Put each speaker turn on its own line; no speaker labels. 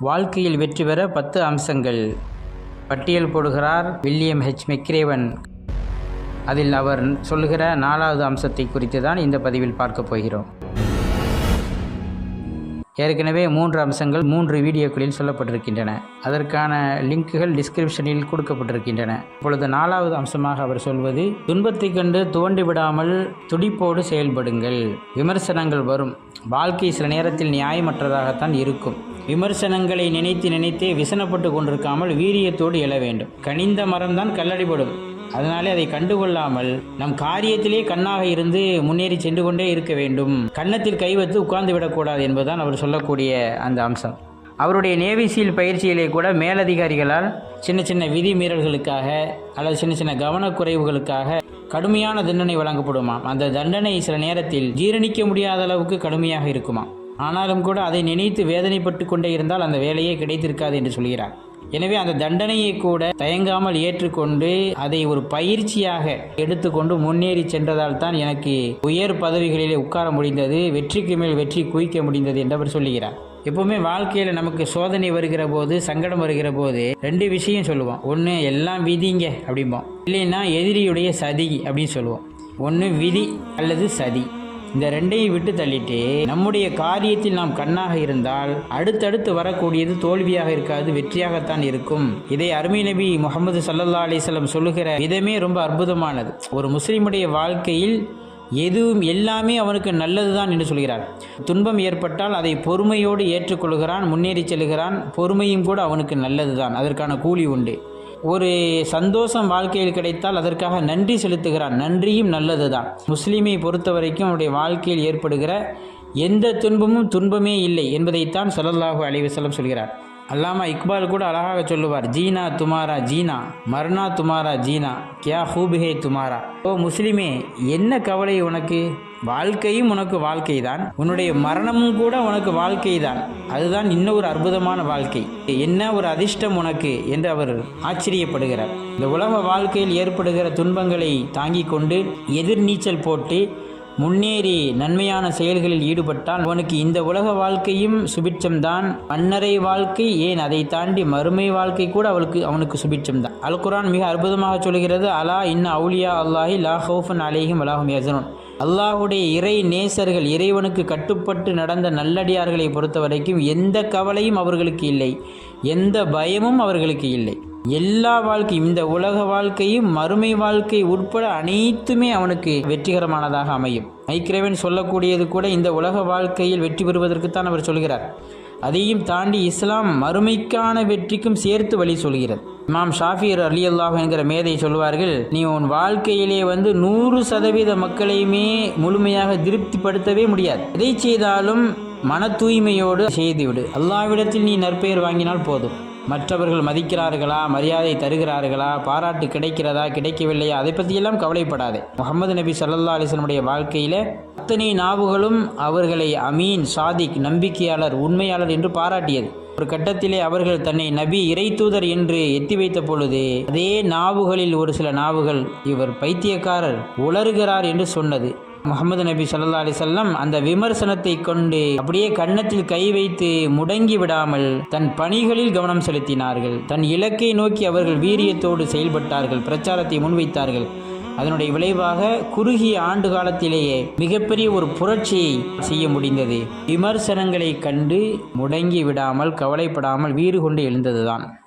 வாழ்க்கையில் வெற்றி பெற பத்து அம்சங்கள். பட்டியல் போடுகிறார் வில்லியம் ஹெச் மெக்ரேவன். அதில் அவர் சொல்லுகிற நாலாவது அம்சத்தை குறித்து தான் இந்த பதிவில் பார்க்க போகிறோம். ஏற்கனவே மூன்று அம்சங்கள் மூன்று வீடியோக்களில் சொல்லப்பட்டிருக்கின்றன. அதற்கான லிங்க்குகள் டிஸ்கிரிப்ஷனில் கொடுக்கப்பட்டிருக்கின்றன. இப்பொழுது நாலாவது அம்சமாக அவர் சொல்வது துன்பத்தைக் கண்டு துவண்டு விடாமல் துடிப்போடு செயல்படுங்கள். விமர்சனங்கள் வரும். வாழ்க்கை சில நேரத்தில் நியாயமற்றதாகத்தான் இருக்கும். விமர்சனங்களை நினைத்து நினைத்தே விசனப்பட்டு கொண்டிருக்காமல் வீரியத்தோடு எழ வேண்டும். கனிந்த மரம்தான் கல்லடிபடும். அதனாலே அதை கண்டுகொள்ளாமல் நம் காரியத்திலே கண்ணாக இருந்து முன்னேறி சென்று கொண்டே இருக்க வேண்டும். கன்னத்தில் கை வைத்து உட்கார்ந்து விடக்கூடாது என்பதுதான் அவர் சொல்லக்கூடிய அந்த அம்சம். அவருடைய நேவி சீல் பயிற்சியிலே கூட மேலதிகாரிகளால் சின்ன சின்ன விதிமீறல்களுக்காக அல்லது சின்ன சின்ன கவனக்குறைவுகளுக்காக கடுமையான தண்டனை வழங்கப்படுமாம். அந்த தண்டனை சில நேரத்தில் ஜீரணிக்க முடியாத அளவுக்கு கடுமையாக இருக்குமாம். ஆனாலும் கூட அதை நினைத்து வேதனைப்பட்டு கொண்டே இருந்தால் அந்த வேலையே கிடைத்திருக்காது என்று சொல்கிறார். எனவே அந்த தண்டனையை கூட தயங்காமல் ஏற்றுக்கொண்டு அதை ஒரு பயிற்சியாக எடுத்துக்கொண்டு முன்னேறி சென்றதால் தான் எனக்கு உயர் பதவிகளிலே உட்கார முடிந்தது வெற்றிக்கு மேல் வெற்றி குவிக்க முடிந்தது என்று அவர் சொல்லுகிறார். எப்பவுமே வாழ்க்கையில் நமக்கு சோதனை வருகிற போது சங்கடம் வருகிற போது ரெண்டு விஷயம் சொல்லுவோம். ஒன்று எல்லாம் விதிங்க அப்படிம்போம். இல்லைன்னா எதிரியுடைய சதி அப்படின்னு சொல்லுவோம். ஒன்று விதி அல்லது சதி இந்த ரெண்டையும் விட்டு தள்ளிட்டு நம்முடைய காரியத்தில் நாம் கண்ணாக இருந்தால் அடுத்தடுத்து வரக்கூடியது தோல்வியாக இருக்காது வெற்றியாகத்தான் இருக்கும். இதை அருமை நபி முகமது சல்லல்லா அலிசல்லம் சொல்லுகிற விதமே ரொம்ப அற்புதமானது. ஒரு முஸ்லீமுடைய வாழ்க்கையில் எதுவும் எல்லாமே அவனுக்கு நல்லதுதான் என்று சொல்கிறார். துன்பம் ஏற்பட்டால் அதை பொறுமையோடு ஏற்றுக்கொள்கிறான் முன்னேறி செல்கிறான் பொறுமையும் கூட அவனுக்கு நல்லதுதான். அதற்கான கூலி உண்டு. ஒரு சந்தோஷம் வாழ்க்கையில் கிடைத்தால் அதற்காக நன்றி செலுத்துகிறான் நன்றியும் நல்லது தான் முஸ்லீமை பொறுத்த வரைக்கும் அவருடைய வாழ்க்கையில் ஏற்படுகிற எந்த துன்பமும் துன்பமே இல்லை என்பதைத்தான் ஸல்லல்லாஹு அலைவசலம் சொல்கிறார். அல்லாமா இக்பால் கூட அழகாக சொல்லுவார் ஜீனா துமாரா ஜீனா மர்னா துமாரா ஜீனா கியா ஹூப் ஹே துமாரா. ஓ முஸ்லிமே என்ன கவலை உனக்கு? வாழ்க்கையும் உனக்கு வாழ்க்கை தான் உன்னுடைய மரணமும் கூட உனக்கு வாழ்க்கை தான் அதுதான் இன்னும் ஒரு அற்புதமான வாழ்க்கை. என்ன ஒரு அதிர்ஷ்டம் உனக்கு? என்று அவர் ஆச்சரியப்படுகிறார். இந்த உலக வாழ்க்கையில் ஏற்படுகிற துன்பங்களை தாங்கிக் கொண்டு எதிர்நீச்சல் போட்டு முன்னேறி நன்மையான செயல்களில் ஈடுபட்டால் அவனுக்கு இந்த உலக வாழ்க்கையும் சுபிட்சம்தான். மன்னரை வாழ்க்கை ஏன் அதை தாண்டி மறுமை வாழ்க்கை கூட அவளுக்கு அவனுக்கு சுபிட்சம்தான். அல் குரான் மிக அற்புதமாக சொல்கிறது அலா இன்ன அவுலியா அல்லாஹி லா ஹவுஃபன் அலேஹிம் அலாஹும் யசனுன் அல்லாஹுடைய இறை நேசர்கள் இறைவனுக்கு கட்டுப்பட்டு நடந்த நல்லடியார்களை பொறுத்த வரைக்கும் எந்த கவலையும் அவர்களுக்கு இல்லை எந்த பயமும் அவர்களுக்கு இல்லை. எல்லா வாழ்க்கையும் இந்த உலக வாழ்க்கையும் மறுமை வாழ்க்கை உட்பட அனைத்துமே அவனுக்கு வெற்றிகரமானதாக அமையும். ஐக்கிரவன் சொல்லக்கூடியது கூட இந்த உலக வாழ்க்கையில் வெற்றி பெறுவதற்குத்தான் அவர் சொல்கிறார். அதையும் தாண்டி இஸ்லாம் மறுமைக்கான வெற்றிக்கும் சேர்த்து வழி சொல்கிறது. இமாம் ஷாஃபியர் அலி அல்லாஹ் என்கிற மேதை சொல்வார்கள் நீ உன் வாழ்க்கையிலே வந்து நூறு சதவீத மக்களையுமே முழுமையாக திருப்திப்படுத்தவே முடியாது. எதை செய்தாலும் மன தூய்மையோடு செய்துவிடு. அல்லாவிடத்தில் நீ நற்பெயர் வாங்கினால் போதும். மற்றவர்கள் மதிக்கிறார்களா மரியாதை தருகிறார்களா பாராட்டு கிடைக்கிறதா கிடைக்கவில்லையா அதை பற்றியெல்லாம் கவலைப்படாது. முகமது நபி சல்லா அலிஸ்லமுடைய வாழ்க்கையில் அத்தனை நாவுகளும் அவர்களை அமீன் சாதிக் நம்பிக்கையாளர் உண்மையாளர் என்று பாராட்டியது. ஒரு கட்டத்திலே அவர்கள் தன்னை நபி இறை தூதர் என்று எத்தி வைத்த பொழுது அதே நாவுகளில் ஒரு சில நாவுகள் இவர் பைத்தியக்காரர் உளறுகிறார் என்று சொன்னது. முகமது நபி சல்லா அலிசல்லாம் அந்த விமர்சனத்தை கொண்டு அப்படியே கன்னத்தில் கை வைத்து முடங்கி விடாமல் தன் பணிகளில் கவனம் செலுத்தினார்கள். தன் இலக்கை நோக்கி அவர்கள் வீரியத்தோடு செயல்பட்டார்கள் பிரச்சாரத்தை முன்வைத்தார்கள். அதனுடைய விளைவாக குறுகிய ஆண்டு காலத்திலேயே மிகப்பெரிய ஒரு புரட்சியை செய்ய முடிந்தது. விமர்சனங்களை கண்டு முடங்கி விடாமல் கவலைப்படாமல் வீறு கொண்டு எழுந்ததுதான்.